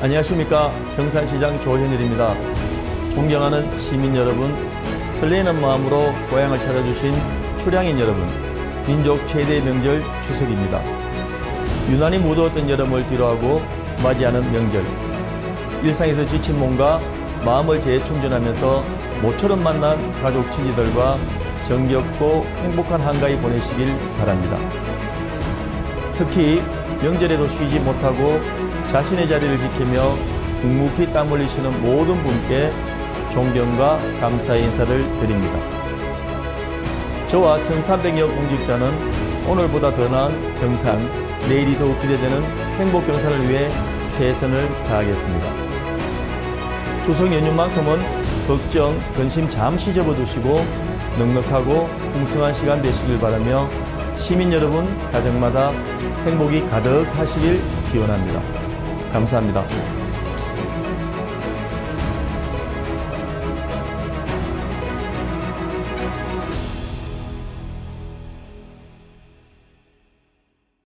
안녕하십니까 경산시장 조현일입니다. 존경하는 시민 여러분, 설레는 마음으로 고향을 찾아주신 출향인 여러분, 민족 최대 명절 추석입니다. 유난히 무더웠던 여름을 뒤로하고 맞이하는 명절. 일상에서 지친 몸과 마음을 재충전하면서 모처럼 만난 가족 친지들과 정겹고 행복한 한가위 보내시길 바랍니다. 특히 명절에도 쉬지 못하고 자신의 자리를 지키며 묵묵히 땀 흘리시는 모든 분께 존경과 감사의 인사를 드립니다. 저와 1300여 공직자는 오늘보다 더 나은 경산, 내일이 더욱 기대되는 행복 경산을 위해 최선을 다하겠습니다. 추석 연휴만큼은 걱정, 근심 잠시 접어두시고 넉넉하고 풍성한 시간 되시길 바라며 시민 여러분 가정마다 행복이 가득하시길 기원합니다. 감사합니다.